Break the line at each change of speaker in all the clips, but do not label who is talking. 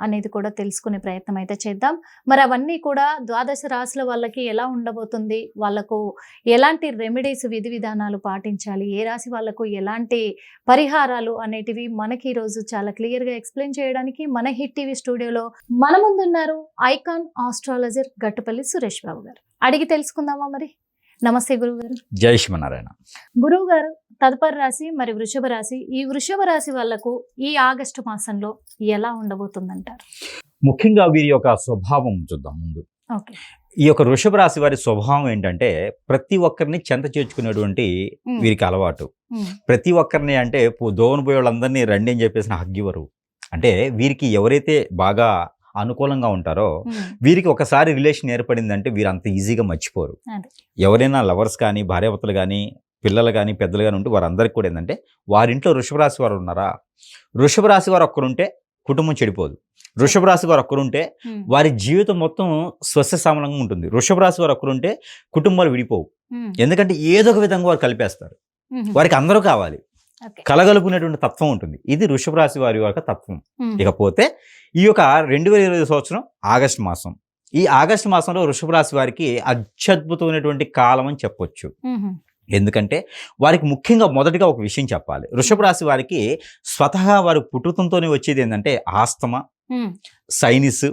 అనేది కూడా తెలుసుకునే ప్రయత్నం అయితే చేద్దాం. మరి అవన్నీ కూడా ద్వాదశ రాశుల వాళ్ళకి ఎలా ఉండబోతుంది? వాళ్ళకు ఎలాంటి రెమెడీస్ విధి విధానాలు పాటించాలి? ఏ రాశి వాళ్ళకు ఎలాంటి పరిహారాలు అనేటివి మనకి ఈరోజు చాలా క్లియర్గా ఎక్స్ప్లెయిన్ చేయడానికి మన హిట్ టీవీ స్టూడియోలో మన ముందున్నారు ఐకాన్ ఆస్ట్రాలజర్ గట్టుపల్లి సురేష్ బాబు గారు. అడిగి తెలుసుకుందామా మరి? నమస్తే గురువు గారు
జై శ్రీమన్నారాయణ.
గురువు గారు తదుపరి రాశి మరి వృషభ రాశి. ఈ వృషభ రాశి వాళ్ళకు ఈ ఆగస్టు మాసంలో ఎలా ఉండబోతుందంటారు?
ముఖ్యంగా వీరి యొక్క స్వభావం చూద్దాం ముందు. ఈ యొక్క వృషభ రాశి వారి స్వభావం ఏంటంటే ప్రతి ఒక్కరిని చెంత చేర్చుకునేటువంటి వీరికి అలవాటు. ప్రతి ఒక్కరిని అంటే దోవన పోయే వాళ్ళందరినీ రండి అని చెప్పేసి హగ్గివరు అంటే వీరికి ఎవరైతే బాగా అనుకూలంగా ఉంటారో వీరికి ఒకసారి రిలేషన్ ఏర్పడిందంటే వీరు అంత ఈజీగా మర్చిపోరు. ఎవరైనా లవర్స్ కానీ భార్యాభర్తలు కానీ పిల్లలు కానీ పెద్దలు కానీ ఉంటే వారందరికీ కూడా ఏంటంటే వారింట్లో వృషభ రాశి వారు ఉన్నారా? వృషభ రాశి వారు ఒక్కరుంటే కుటుంబం చెడిపోదు. వృషభ రాశి వారు ఒక్కరుంటే వారి జీవితం మొత్తం స్వస్యసామలంగా ఉంటుంది. వృషభ రాశి వారు ఒక్కరుంటే కుటుంబాలు విడిపోవు. ఎందుకంటే ఏదో ఒక విధంగా వారు కలిపేస్తారు. వారికి అందరూ కావాలి. కలగలుపునేటువంటి తత్వం ఉంటుంది. ఇది వృషభ రాశి వారి యొక్క తత్వం. ఇకపోతే ఈ యొక్క రెండు వేల ఇరవై సంవత్సరం ఆగస్టు మాసం. ఈ ఆగస్టు మాసంలో వృషభ రాశి వారికి అత్యద్భుతమైనటువంటి కాలం అని చెప్పొచ్చు. ఎందుకంటే వారికి ముఖ్యంగా మొదటిగా ఒక విషయం చెప్పాలి. వృషభ రాశి వారికి స్వతహా వారి పుట్టుకతోనే వచ్చేది ఏంటంటే ఆస్తమా సైనిస్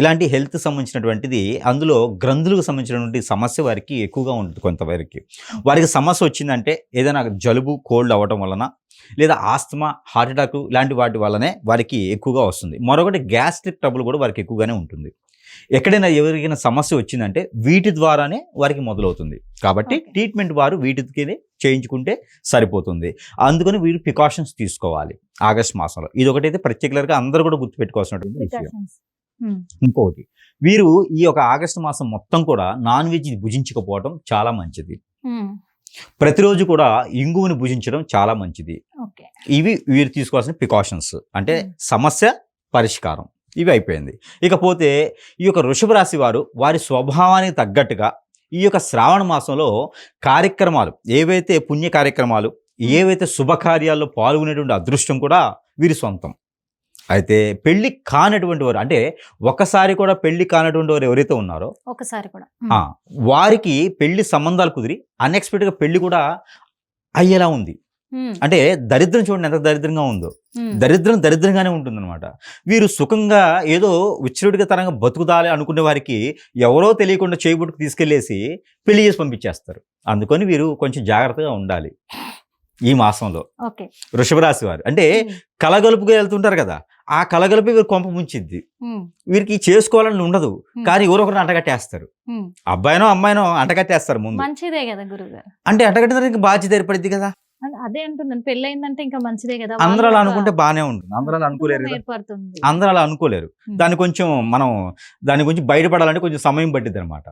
ఇలాంటి హెల్త్ సంబంధించినటువంటిది అందులో గ్రంథులకు సంబంధించినటువంటి సమస్య వారికి ఎక్కువగా ఉంటుంది కొంతవరకు. వారికి సమస్య వచ్చిందంటే ఏదైనా జలుబు కోల్డ్ అవ్వటం వలన లేదా ఆస్తమా హార్ట్ అటాక్ ఇలాంటి వాటి వల్లనే వారికి ఎక్కువగా వస్తుంది. మరొకటి గ్యాస్ట్రిక్ ట్రబుల్ కూడా వారికి ఎక్కువగానే ఉంటుంది. ఎక్కడైనా ఎవరికైనా సమస్య వచ్చిందంటే వీటి ద్వారానే వారికి మొదలవుతుంది. కాబట్టి. ట్రీట్మెంట్ వారు వీటికి చేయించుకుంటే సరిపోతుంది. అందుకని వీరు ప్రికాషన్స్ తీసుకోవాలి ఆగస్ట్ మాసంలో. ఇది ఒకటైతే పర్టికులర్గా అందరూ కూడా గుర్తుపెట్టుకోవాల్సినటువంటి విషయం.
ఉమ్,
ఇంకొకటి వీరు ఈ యొక్క ఆగస్టు మాసం మొత్తం కూడా నాన్ వెజ్ భుజించకపోవడం చాలా మంచిది.
ఉమ్,
ప్రతిరోజు కూడా ఇంగువని భుజించడం చాలా మంచిది. ఇవి వీరు తీసుకోవాల్సిన ప్రికాషన్స్ అంటే
Hmm.
సమస్య పరిష్కారం. ఇవి అయిపోయింది ఇకపోతే ఈ యొక్క వృషభ రాశి వారు వారి స్వభావానికి తగ్గట్టుగా ఈ యొక్క శ్రావణ మాసంలో కార్యక్రమాలు ఏవైతే పుణ్య కార్యక్రమాలు ఏవైతే శుభకార్యాల్లో పాల్గొనేటువంటి అదృష్టం కూడా వీరి సొంతం. అయితే పెళ్ళి కానటువంటి వారు అంటే ఒకసారి కూడా పెళ్ళి కానటువంటి వారు ఎవరైతే ఉన్నారో
ఒకసారి కూడా.
వారికి పెళ్ళి సంబంధాలు కుదిరి అన్ఎక్స్పెక్టెడ్గా పెళ్ళి కూడా అయ్యేలా ఉంది. అంటే దరిద్రం చూడండి ఎంత దరిద్రంగా ఉందో. దరిద్రం దరిద్రంగానే ఉంటుందన్నమాట. వీరు సుఖంగా ఏదో విచ్చరుడిగా తరంగా బతుకుతాలి అనుకునే వారికి ఎవరో తెలియకుండా చేయబుట్టుకు తీసుకెళ్ళేసి పెళ్ళి చేసి పంపించేస్తారు. అందుకని వీరు కొంచెం జాగ్రత్తగా ఉండాలి. ఈ మాసంలో.
ఓకే.
వృషభ రాశి వారు. అంటే కలగలుపుగా వెళ్తుంటారు కదా. ఆ కలగలుపు వీరు కొంప ముంచిద్ది. వీరికి చేసుకోవాలని ఉండదు. కానీ ఎవరో ఒకరు అంటగట్టేస్తారు. అబ్బాయినో అమ్మాయినో అంటగట్టేస్తారు ముందు.
మంచిదే కదా
అంటే అంటగట్టిన బాధ్యత ఏర్పడిద్ది కదా.
అదే అంటున్నాను. పెళ్ళయిందంటే ఇంకా మంచిదే కదా.
అందరూ అలా అనుకుంటే బానే ఉంటుంది. అందరూ అలా అనుకోలేరు
ఏర్పడుతుంది.
అందరూ అలా అనుకోలేరు దాన్ని కొంచెం మనం దాని గురించి బయటపడాలంటే కొంచెం సమయం పట్టిద్ది అనమాట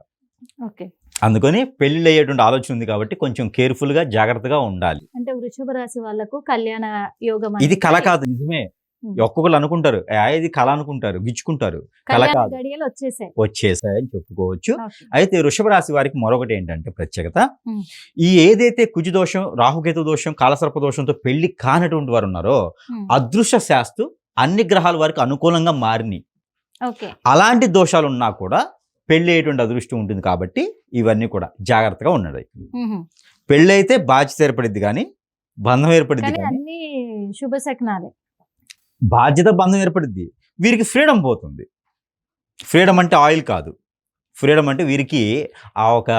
ఓకే.
అందుకని పెళ్ళి అయ్యేటువంటి ఆలోచన ఉంది కాబట్టి కొంచెం కేర్ఫుల్గా జాగ్రత్తగా ఉండాలి.
అంటే వృషభ రాశి వాళ్ళకు కళ్యాణ యోగం
ఇది కళ కాదు నిజమే. ఒక్కొక్కరు అనుకుంటారు "ఆ, ఇది కళ అనుకుంటారు గిచ్చుకుంటారు. కళ కాదు. వచ్చేసాయని చెప్పుకోవచ్చు. అయితే వృషభ రాశి వారికి మరొకటి ఏంటంటే ప్రత్యేకత. ఈ ఏదైతే కుజు దోషం రాహుకేతు దోషం కాలసర్ప దోషంతో పెళ్ళి కానటువంటి వారు ఉన్నారో అదృశ్య శాస్తు అన్ని గ్రహాలు వారికి అనుకూలంగా మారినాయి అలాంటి దోషాలు ఉన్నా కూడా పెళ్ళి అయ్యేటువంటి అదృష్టం ఉంటుంది కాబట్టి ఇవన్నీ కూడా జాగ్రత్తగా
ఉహుం.
పెళ్ళి అయితే బాధ్యత ఏర్పడిద్ది కానీ బంధం ఏర్పడిద్ది
కానీ శుభ
బాధ్యత బంధం ఏర్పడిద్ది. వీరికి ఫ్రీడమ్ పోతుంది. ఫ్రీడమ్ అంటే ఆయిల్ కాదు. ఫ్రీడమ్ అంటే వీరికి ఆ ఒక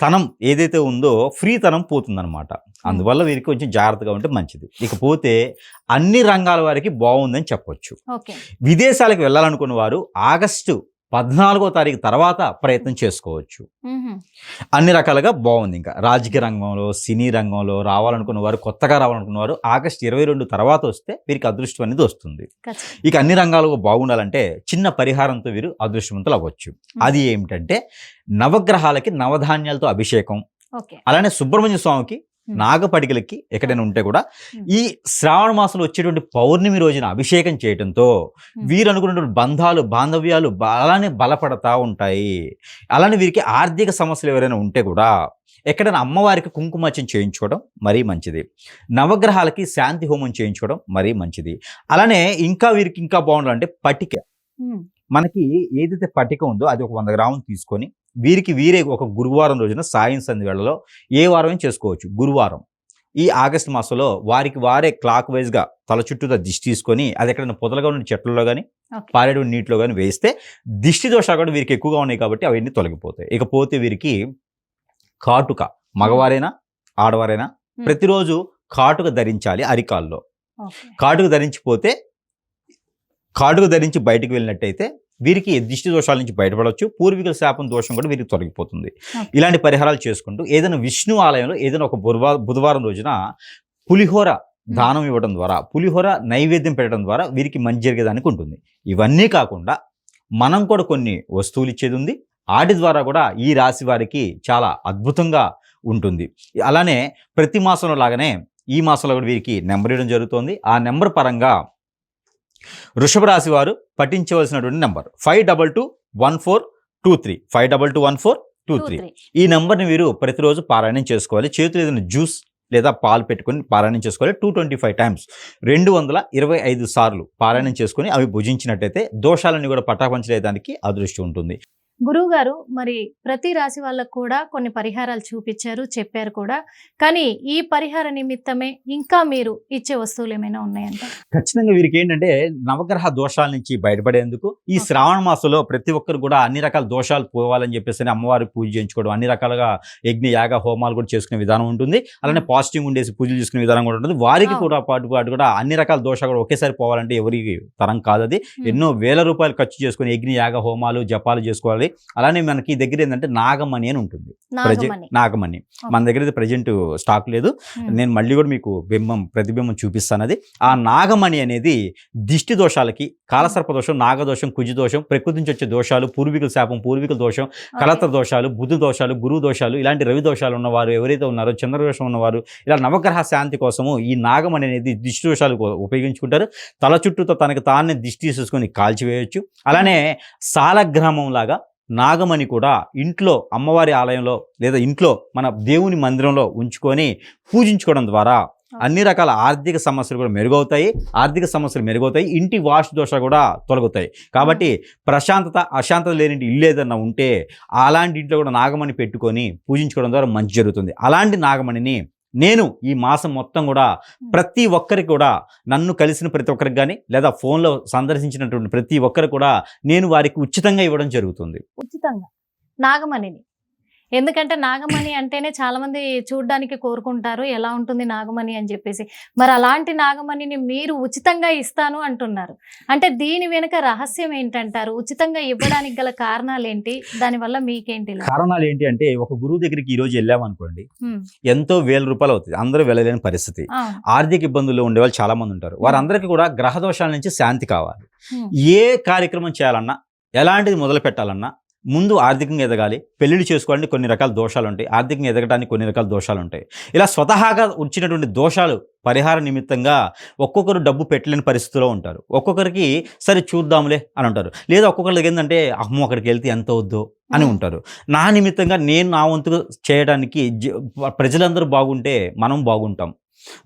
తనం ఏదైతే ఉందో ఫ్రీ తనం పోతుందన్నమాట. అందువల్ల వీరికి కొంచెం జాగ్రత్తగా ఉంటే మంచిది. ఇకపోతే అన్ని రంగాల వారికి బాగుందని చెప్పొచ్చు.
ఓకే.
విదేశాలకు వెళ్ళాలనుకున్న వారు ఆగస్టు పద్నాలుగో తారీఖు తర్వాత ప్రయత్నం చేసుకోవచ్చు. అన్ని రకాలుగా బాగుంది ఇంకా. రాజకీయ రంగంలో సినీ రంగంలో రావాలనుకున్న వారు కొత్తగా రావాలనుకున్న వారు ఆగస్ట్ ఇరవై రెండు తర్వాత వస్తే వీరికి అదృష్టం అనేది వస్తుంది. ఇక అన్ని రంగాలు బాగుండాలంటే చిన్న పరిహారంతో వీరు అదృష్టవంతులు అవ్వచ్చు. అది ఏమిటంటే నవగ్రహాలకి నవధాన్యాలతో అభిషేకం. అలానే సుబ్రహ్మణ్య స్వామికి నాగపడికలకి ఎక్కడైనా ఉంటే కూడా. ఈ శ్రావణ మాసంలో వచ్చేటువంటి పౌర్ణమి రోజున అభిషేకం చేయటంతో వీరు అనుకున్నటువంటి బంధాలు బాంధవ్యాలు అలానే బలపడతా ఉంటాయి. అలానే వీరికి ఆర్థిక సమస్యలు ఎవరైనా ఉంటే కూడా ఎక్కడైనా అమ్మవారికి కుంకుమార్చన చేయించుకోవడం మరీ మంచిది. నవగ్రహాలకి శాంతి హోమం చేయించుకోవడం మరీ మంచిది. అలానే ఇంకా వీరికి ఇంకా బాగుండాలంటే పటిక. మనకి ఏదైతే పట్టిక ఉందో అది ఒక వంద గ్రాములు తీసుకొని వీరికి వీరే ఒక గురువారం రోజున సాయం సంధి వేళలో ఏ వారం చేసుకోవచ్చు గురువారం ఈ ఆగస్టు మాసంలో వారికి వారే క్లాక్ వైజ్గా తల చుట్టూతో దిష్టి తీసుకొని అది ఎక్కడైనా పొదలుగా ఉన్న చెట్లలో కానీ. పారేడు నీటిలో కానీ వేస్తే దిష్టి దోషాలు కూడా వీరికి ఎక్కువగా ఉన్నాయి కాబట్టి అవన్నీ తొలగిపోతాయి ఇకపోతే వీరికి కాటుక మగవారైనా ఆడవారైనా. ప్రతిరోజు కాటుక ధరించాలి అరికాల్లో. కాటుకు ధరించిపోతే కాటుకు ధరించి బయటకు వెళ్ళినట్టయితే వీరికి దిష్టి దోషాల నుంచి బయటపడవచ్చు పూర్వీకుల శాపం దోషం కూడా వీరికి తొలగిపోతుంది. ఇలాంటి పరిహారాలు చేసుకుంటూ ఏదైనా విష్ణు ఆలయంలో ఏదైనా ఒక బుధవారం బుధవారం రోజున పులిహోర దానం ఇవ్వడం ద్వారా పులిహోర నైవేద్యం పెట్టడం ద్వారా వీరికి మంచి జరిగేదానికి ఉంటుంది. ఇవన్నీ కాకుండా మనం కూడా కొన్ని వస్తువులు ఇచ్చేది ఉంది. వాటి ద్వారా కూడా ఈ రాశి వారికి చాలా అద్భుతంగా ఉంటుంది. అలానే ప్రతి మాసంలో లాగానే ఈ మాసంలో కూడా వీరికి నెంబర్ ఇవ్వడం జరుగుతుంది. ఆ నెంబర్ పరంగా వృషభ రాశి వారు పఠించవలసినటువంటి number. Five double two one four two three. Five double two one four two three. ఈ నెంబర్ని మీరు ప్రతిరోజు పారాయణం చేసుకోవాలి. చేతులు ఏదైనా జ్యూస్ లేదా పాలు పెట్టుకొని పారాయణం చేసుకోవాలి. Two twenty five times. రెండు వందల ఇరవై ఐదు సార్లు పారాయణం చేసుకొని అవి భుజించినట్టయితే దోషాలన్నీ కూడా పటాపంచలేదానికి అదృష్టి ఉంటుంది.
గురువు గారు మరి ప్రతి రాశి వాళ్ళకు కూడా కొన్ని పరిహారాలు చూపించారు చెప్పారు కూడా కానీ ఈ పరిహార నిమిత్తమే ఇంకా మీరు ఇచ్చే వస్తువులు ఏమైనా ఉన్నాయంట
ఖచ్చితంగా వీరికి ఏంటంటే నవగ్రహ దోషాల నుంచి బయటపడేందుకు ఈ. శ్రావణ మాసంలో ప్రతి ఒక్కరు కూడా అన్ని రకాల దోషాలు పోవాలని చెప్పేసి అమ్మవారికి పూజ చేయించుకోవడం అన్ని రకాలుగా యజ్ఞ యాగ హోమాలు కూడా చేసుకునే విధానం ఉంటుంది అలానే. పాజిటివ్ ఉండేసి పూజలు చేసుకునే విధానం కూడా ఉంటుంది వారికి. కూడా పాటు పాటు కూడా అన్ని రకాల దోషాలు కూడా ఒకేసారి పోవాలంటే ఎవరికి తరం కాదు అది. ఎన్నో వేల రూపాయలు ఖర్చు చేసుకుని యజ్ఞ యాగ హోమాలు జపాలు చేసుకోవాలి అలానే మనకి దగ్గర ఏంటంటే నాగమణి అని ఉంటుంది.
నాగమణి.
మన దగ్గర అయితే ప్రజెంట్ స్టాక్ లేదు. నేను మళ్ళీ కూడా మీకు బింబం ప్రతిబింబం చూపిస్తాను అది. ఆ నాగమణి అనేది దిష్టి దోషాలకి కాలసర్ప దోషం నాగదోషం కుజి దోషం ప్రకృతి నుంచి వచ్చే దోషాలు పూర్వీకుల శాపం పూర్వీకుల దోషం. కలత్ర దోషాలు బుధు దోషాలు గురువు దోషాలు ఇలాంటి రవి దోషాలు ఉన్నవారు ఎవరైతే ఉన్నారో చంద్ర దోషం ఉన్నవారు ఇలా నవగ్రహ శాంతి కోసము ఈ నాగమణి అనేది దిష్టి దోషాలు ఉపయోగించుకుంటారు. తల చుట్టూతో తనకు తానే దిష్టి తీసేసుకొని కాల్చివేయచ్చు. అలానే సాలగ్రామం లాగా నాగమణి కూడా ఇంట్లో అమ్మవారి ఆలయంలో లేదా ఇంట్లో మన దేవుని మందిరంలో ఉంచుకొని పూజించుకోవడం ద్వారా అన్ని రకాల ఆర్థిక సమస్యలు కూడా మెరుగవుతాయి. ఆర్థిక సమస్యలు మెరుగవుతాయి. ఇంటి వాస్తు దోష కూడా తొలగుతాయి కాబట్టి ప్రశాంతత అశాంతత లేని ఇల్లు ఏదన్నా ఉంటే అలాంటి ఇంట్లో కూడా నాగమణి పెట్టుకొని పూజించుకోవడం ద్వారా మంచి జరుగుతుంది. అలాంటి నాగమణిని నేను ఈ మాసం మొత్తం కూడా ప్రతి ఒక్కరికి కూడా నన్ను కలిసిన ప్రతి ఒక్కరికి కానీ లేదా ఫోన్లో సందర్శించినటువంటి ప్రతి ఒక్కరికి కూడా నేను వారికి ఉచితంగా ఇవ్వడం జరుగుతుంది.
ఉచితంగా. నాగమణిని. ఎందుకంటే నాగమణి అంటేనే చాలా మంది చూడడానికి కోరుకుంటారు ఎలా ఉంటుంది నాగమణి అని చెప్పేసి. మరి అలాంటి నాగమణిని మీరు ఉచితంగా ఇస్తాను అంటున్నారు. అంటే దీని వెనుక రహస్యం ఏంటంటారు? ఉచితంగా ఇవ్వడానికి గల కారణాలు ఏంటి దానివల్ల మీకేంటి?
కారణాలు ఏంటి అంటే ఒక గురువు దగ్గరికి ఈ రోజు వెళ్ళామనుకోండి
ఉమ్,
ఎంతో వేల రూపాయలు అవుతుంది అందరూ వెళ్ళలేని పరిస్థితి. ఆర్థిక ఇబ్బందుల్లో ఉండే వాళ్ళు చాలా మంది ఉంటారు వారందరికీ కూడా గ్రహ దోషాల నుంచి శాంతి కావాలి. ఏ కార్యక్రమం చేయాలన్నా ఎలాంటిది మొదలు పెట్టాలన్నా ముందు ఆర్థికంగా ఎదగాలి పెళ్ళిళ్ళు చేసుకోవాలంటే కొన్ని రకాల దోషాలు ఉంటాయి ఆర్థికంగా ఎదగడానికి కొన్ని రకాల దోషాలు ఉంటాయి ఇలా స్వతహాగా వచ్చినటువంటి దోషాలు పరిహార నిమిత్తంగా ఒక్కొక్కరు డబ్బు పెట్టలేని పరిస్థితిలో ఉంటారు. ఒక్కొక్కరికి సరే చూద్దాంలే అని అంటారు. లేదా ఒక్కొక్కరికి ఏంటంటే అమ్మో అక్కడికి వెళ్తే ఎంత వద్దు అని ఉంటారు. నా నిమిత్తంగా నేను నా వంతు చేయడానికి ప్రజలందరూ బాగుంటే మనం బాగుంటాం.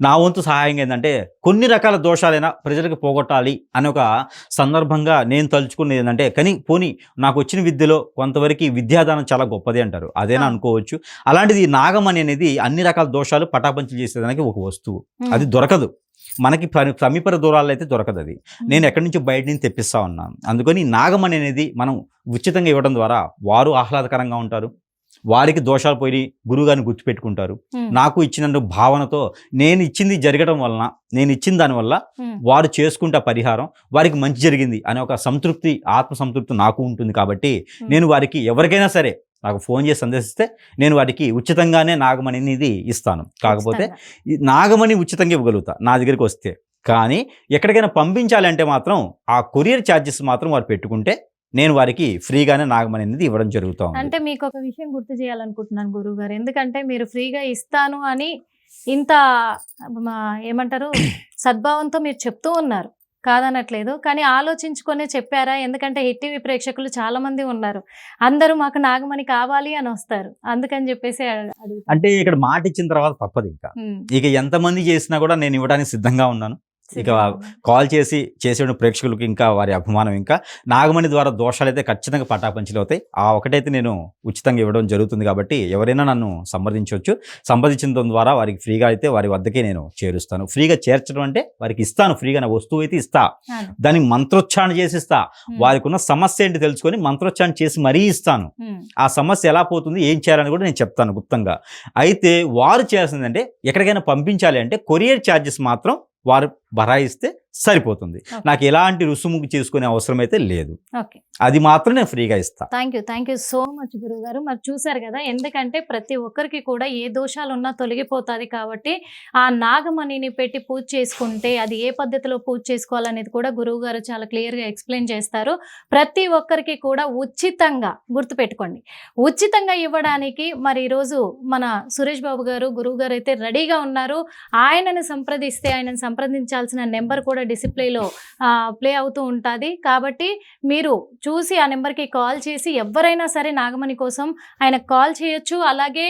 నా వంతు సహాయం ఏంటంటే కొన్ని రకాల దోషాలైనా ప్రజలకు పోగొట్టాలి అనే ఒక సందర్భంగా నేను తలుచుకునేది ఏంటంటే కానీ పోనీ నాకు వచ్చిన విద్యలో కొంతవరకు విద్యాదానం చాలా గొప్పది అంటారు. అదేనా. అనుకోవచ్చు. అలాంటిది నాగమణి అనేది అన్ని రకాల దోషాలు పటాపంచలు చేసేదానికి ఒక వస్తువు. అది దొరకదు. మనకి సమీప దూరాల్లో అయితే దొరకదు అది. నేను ఎక్కడి నుంచి బయట నుంచి తెప్పిస్తా ఉన్నాను. అందుకని నాగమణి అనేది మనం ఉచితంగా ఇవ్వడం ద్వారా వారు ఆహ్లాదకరంగా ఉంటారు. వారికి దోషాలు పోయి గురువుగారిని గుర్తుపెట్టుకుంటారు. నాకు ఇచ్చిన భావనతో నేను ఇచ్చింది జరగడం వలన నేను ఇచ్చిన దానివల్ల వారు చేసుకుంటే పరిహారం వారికి మంచి జరిగింది అనే ఒక సంతృప్తి ఆత్మ సంతృప్తి నాకు ఉంటుంది కాబట్టి నేను వారికి ఎవరికైనా సరే నాకు ఫోన్ చేసి సందేశిస్తే నేను వారికి ఉచితంగానే నాగమణి అనేది ఇస్తాను. కాకపోతే నాగమణి ఉచితంగా ఇవ్వగలుగుతా నా దగ్గరికి వస్తే. కానీ ఎక్కడికైనా పంపించాలంటే మాత్రం ఆ కొరియర్ ఛార్జెస్ మాత్రం వారు పెట్టుకుంటే నేను వారికి ఫ్రీగానే నాగమణి అనేది ఇవ్వడం జరుగుతూ ఉంది
అంటే మీకు ఒక విషయం గుర్తు చేయాలనుకుంటున్నాను గురువు గారు ఎందుకంటే మీరు ఫ్రీగా ఇస్తాను అని ఇంత ఏమంటారు సద్భావంతో మీరు చెప్తూ ఉన్నారు. కాదనట్లేదు. కానీ ఆలోచించుకొనే చెప్పారా? ఎందుకంటే హిట్ టీవీ ప్రేక్షకులు చాలా మంది ఉన్నారు. అందరూ మాకు నాగమణి కావాలి అని వస్తారు. అందుకని చెప్పేసి
అంటే ఇక్కడ మాట ఇచ్చిన తర్వాత తప్పదు ఇంకా. ఇక ఎంతమంది చేసినా కూడా నేను ఇవ్వడానికి సిద్ధంగా ఉన్నాను. ఇక కాల్ చేసి చేసే ప్రేక్షకులకు ఇంకా వారి అభిమానం ఇంకా. నాగమణి ద్వారా దోషాలు అయితే ఖచ్చితంగా పటాపంచలు అవుతాయి ఆ ఒకటైతే నేను ఉచితంగా ఇవ్వడం జరుగుతుంది కాబట్టి ఎవరైనా నన్ను సంప్రదించవచ్చు. సంప్రదించడం ద్వారా వారికి ఫ్రీగా అయితే వారి వద్దకే నేను చేరుస్తాను. ఫ్రీగా చేర్చడం అంటే వారికి ఇస్తాను. ఫ్రీగా నా వస్తువు అయితే ఇస్తా. దానికి మంత్రోచ్చారణ చేసి ఇస్తా. వారికి ఉన్న సమస్య ఏంటి తెలుసుకొని మంత్రోచ్చారణ చేసి మరీ ఇస్తాను. ఆ సమస్య ఎలా పోతుంది ఏం చేయాలని కూడా నేను చెప్తాను గుప్తంగా. అయితే వారు చేయాల్సిందంటే ఎక్కడికైనా పంపించాలి అంటే కొరియర్ ఛార్జెస్ మాత్రం వారు బరాయిస్తే సరిపోతుంది. నాకు ఎలాంటి రుసుము చేసుకునే అవసరం అయితే లేదు.
ఓకే.
అది మాత్రం నేను ఫ్రీగా ఇస్తా.
Thank you thank you so much గురువు గారు మరి చూసారు కదా ఎందుకంటే ప్రతి ఒక్కరికి కూడా ఏ దోషాలు ఉన్నా తొలగిపోతుంది కాబట్టి ఆ నాగమణిని పెట్టి పూజ చేసుకుంటే అది ఏ పద్ధతిలో పూజ చేసుకోవాలనేది కూడా గురువు గారు చాలా క్లియర్గా ఎక్స్ప్లెయిన్ చేస్తారు. ప్రతి ఒక్కరికి కూడా ఉచితంగా గుర్తుపెట్టుకోండి. ఉచితంగా ఇవ్వడానికి మరి ఈరోజు మన సురేష్ బాబు గారు గురువు గారు అయితే రెడీగా ఉన్నారు. ఆయనను సంప్రదిస్తే ఆయనను సంప్రదించాల్సిన నెంబర్ కూడా డిసిప్లేలో ప్లే అవుతూ ఉంటుంది. కాబట్టి మీరు చూసి ఆ నెంబర్కి కాల్ చేసి ఎవరైనా సరే నాగమణి కోసం ఆయన కాల్ చేయొచ్చు. అలాగే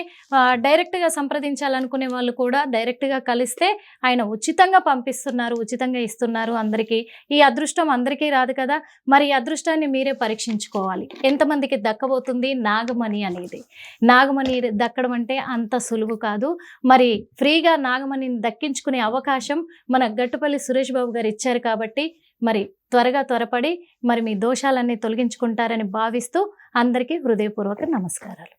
డైరెక్ట్గా సంప్రదించాలనుకునే వాళ్ళు కూడా డైరెక్ట్గా కలిస్తే ఆయన ఉచితంగా పంపిస్తున్నారు ఉచితంగా ఇస్తున్నారు అందరికీ. ఈ అదృష్టం అందరికీ రాదు కదా! మరి ఈ అదృష్టాన్ని మీరే పరీక్షించుకోవాలి. ఎంతమందికి దక్కబోతుంది నాగమణి అనేది? నాగమణి దక్కడం అంటే అంత సులువు కాదు. మరి ఫ్రీగా నాగమణిని దక్కించుకునే అవకాశం మన గట్టుపల్లి సురేష్ బాబు గారు ఇచ్చారు కాబట్టి మరి త్వరగా త్వరపడి మరి మీ దోషాలన్నీ తొలగించుకుంటారని భావిస్తూ అందరికీ హృదయపూర్వక నమస్కారాలు.